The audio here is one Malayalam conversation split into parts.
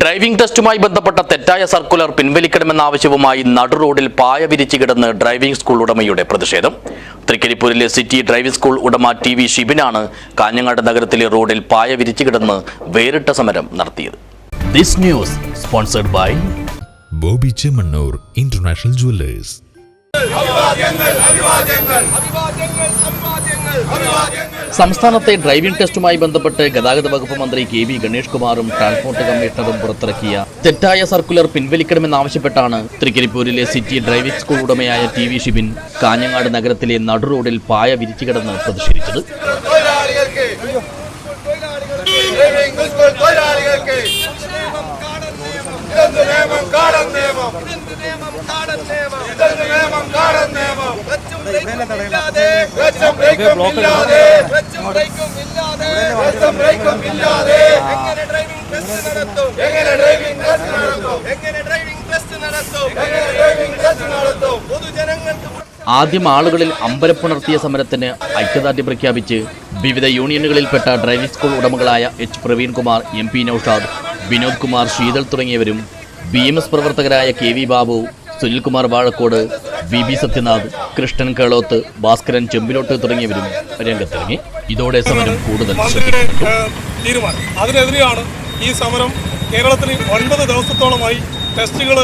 ഡ്രൈവിംഗ് ടെസ്റ്റുമായി ബന്ധപ്പെട്ട തെറ്റായ സർക്കുലർ പിൻവലിക്കണമെന്ന ആവശ്യവുമായി നടുറോഡിൽ പായ വിരിച്ചു കിടന്ന് ഡ്രൈവിംഗ് സ്കൂൾ ഉടമയുടെ പ്രതിഷേധം. തൃക്കരിപ്പൂരിലെ സിറ്റി ഡ്രൈവിംഗ് സ്കൂൾ ഉടമ ടി വി ഷിബിനാണ് കാഞ്ഞങ്ങാട് നഗരത്തിലെ റോഡിൽ പായ വിരിച്ചു കിടന്ന് വേറിട്ട സമരം നടത്തിയത്. This news sponsored by Bobby Chemmanur international jewellers. സംസ്ഥാനത്തെ ഡ്രൈവിംഗ് ടെസ്റ്റുമായി ബന്ധപ്പെട്ട് ഗതാഗത വകുപ്പ് മന്ത്രി കെ വി ഗണേഷ് കുമാറും ട്രാൻസ്പോർട്ട് കമ്മീഷണറും പുറത്തിറക്കിയ തെറ്റായ സർക്കുലർ പിൻവലിക്കണമെന്നാവശ്യപ്പെട്ടാണ് തൃക്കരിപ്പൂരിലെ സിറ്റി ഡ്രൈവിംഗ് സ്കൂൾ ഉടമയായ ടി വി ഷിബിൻ കാഞ്ഞങ്ങാട് നഗരത്തിലെ നടു റോഡിൽ പായ വിരിച്ചു കിടന്ന് പ്രതിഷേധിച്ചത് നിയമം? നിയമം ഇതെന്ത് നിയമം കാടൻ നിയമം ക്ലച്ചും ബ്രേക്കും ഇല്ലാതെ എങ്ങനെ ഡ്രൈവിംഗ് ടെസ്റ്റ് നടത്തും? എങ്ങനെ ഡ്രൈവിംഗ് ടെസ്റ്റ് നടത്തും? എങ്ങനെ ഡ്രൈവിംഗ് ടെസ്റ്റ് നടത്തും? എങ്ങനെ ഡ്രൈവിംഗ് ടെസ്റ്റ് നടത്തും? പൊതുജനങ്ങൾക്ക് ആദ്യം ആളുകളിൽ അമ്പലപ്പുണർത്തിയ സമരത്തിന് ഐക്യദാർഢ്യം പ്രഖ്യാപിച്ച് വിവിധ യൂണിയനുകളിൽപ്പെട്ട driving school ഉടമകളായ H. Praveenkumar M. P. Noushad Vinod Kumar Sheethal തുടങ്ങിയവരും ബി. എം. എസ് പ്രവർത്തകരായ K. V. Babu Sunilkumar Vazhakode V. B. Sathyanath Krishnan Keloth Bhaskaran Chembilott തുടങ്ങിയവരും രംഗത്തിറങ്ങി. ഇതോടെ സമരം കൂടുതൽ തീരുമാനം. അതിനെതിരെയാണ് ഈ സമരം കേരളത്തിൽ ഒൻപത് ദിവസത്തോളമായി ടെസ്റ്റുകൾ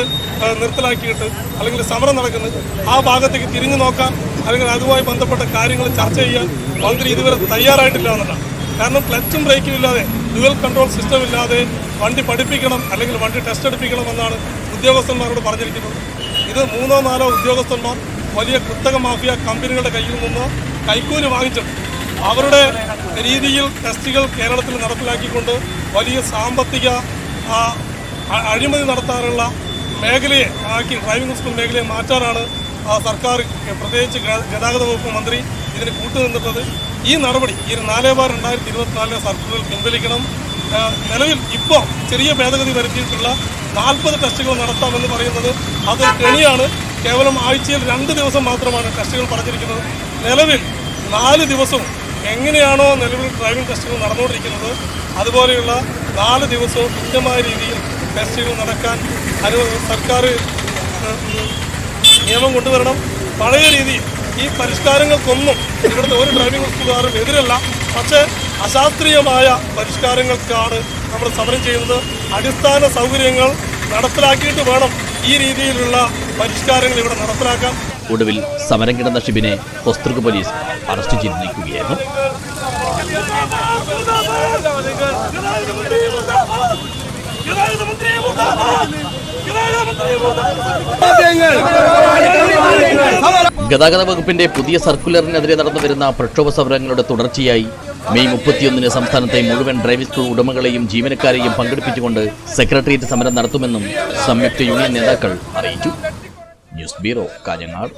നിർത്തലാക്കിയിട്ട് അല്ലെങ്കിൽ സമരം നടക്കുന്നത്. ആ ഭാഗത്തേക്ക് തിരിഞ്ഞു നോക്കാൻ അല്ലെങ്കിൽ അതുമായി ബന്ധപ്പെട്ട കാര്യങ്ങൾ ചർച്ച ചെയ്യാൻ മന്ത്രി ഇതുവരെ തയ്യാറായിട്ടില്ല എന്നുള്ളതാണ്. കാരണം ക്ലച്ചും ബ്രേക്കും ഇല്ലാതെ ഡ്യുവൽ കൺട്രോൾ സിസ്റ്റം ഇല്ലാതെ വണ്ടി പഠിപ്പിക്കണം അല്ലെങ്കിൽ വണ്ടി ടെസ്റ്റ് എടുപ്പിക്കണം എന്നാണ് ഉദ്യോഗസ്ഥന്മാരോട് പറഞ്ഞിരിക്കുന്നത്. ഇത് മൂന്നോ നാലോ ഉദ്യോഗസ്ഥന്മാർ വലിയ കുത്തക മാഫിയ കമ്പനികളുടെ കയ്യിൽ നിന്ന് കൈക്കൂലി വാങ്ങിച്ചിട്ടുണ്ട്. അവരുടെ രീതിയിൽ ടെസ്റ്റുകൾ കേരളത്തിൽ നടപ്പിലാക്കിക്കൊണ്ട് വലിയ സാമ്പത്തിക അഴിമതി നടത്താനുള്ള മേഖലയെ ആക്കി ഡ്രൈവിംഗ് സ്കൂൾ മേഖലയെ മാറ്റാനാണ് സർക്കാർ പ്രത്യേകിച്ച് ഗതാഗത വകുപ്പ് മന്ത്രി ഇതിന് കൂട്ടുനിന്നിട്ടത്. ഈ നടപടി ഈ നാല് ബാർ രണ്ടായിരത്തി ഇരുപത്തിനാലിലെ സർക്കുലർ പിൻവലിക്കണം നിലവിൽ ഇപ്പോൾ ചെറിയ ഭേദഗതി വരുത്തിയിട്ടുള്ള നാൽപ്പത് ടെസ്റ്റുകൾ നടത്താമെന്ന് പറയുന്നത് അത് കെണിയാണ്. കേവലം ആഴ്ചയിൽ രണ്ട് ദിവസം മാത്രമാണ് ടെസ്റ്റുകൾ പറഞ്ഞിരിക്കുന്നത്. നിലവിൽ നാല് ദിവസവും എങ്ങനെയാണോ നിലവിൽ ഡ്രൈവിംഗ് ടെസ്റ്റുകൾ നടന്നുകൊണ്ടിരിക്കുന്നത് അതുപോലെയുള്ള നാല് ദിവസവും കൃത്യമായ രീതിയിൽ ടെസ്റ്റുകൾ നടക്കാൻ അനു സർക്കാർ നിയമം കൊണ്ടുവരണം. പഴയ രീതിയിൽ ഈ പരിഷ്കാരങ്ങൾക്കൊന്നും ഇവിടുത്തെ ഒരു ഡ്രൈവിംഗ് സ്കൂളുകാരും എതിരല്ല. പക്ഷേ അശാസ്ത്രീയമായ പരിഷ്കാരങ്ങൾക്കാണ് നമ്മൾ സമരം ചെയ്യുന്നത്. അടിസ്ഥാന സൗകര്യങ്ങൾ നടപ്പിലാക്കിയിട്ട് വേണം ഈ രീതിയിലുള്ള പരിഷ്കാരങ്ങൾ ഇവിടെ നടപ്പിലാക്കാം ഒടുവിൽ സമരം കിടന്ന ഷിബിനെ ഹൊസ്തൃക പോലീസ് അറസ്റ്റ് ചെയ്തിരിക്കുകയായിരുന്നു ഗതാഗത വകുപ്പിന്റെ പുതിയ സർക്കുലറിനെതിരെ നടന്നു വരുന്ന പ്രക്ഷോഭ സമരങ്ങളുടെ തുടർച്ചയായി മെയ് മുപ്പത്തിയൊന്നിന് സംസ്ഥാനത്തെ മുഴുവൻ ഡ്രൈവിംഗ് സ്കൂൾ ഉടമകളെയും ജീവനക്കാരെയും പങ്കെടുപ്പിച്ചുകൊണ്ട് സെക്രട്ടേറിയറ്റ് സമരം നടത്തുമെന്നും സംയുക്ത യൂണിയൻ നേതാക്കൾ അറിയിച്ചു. News bureau Kanhangad.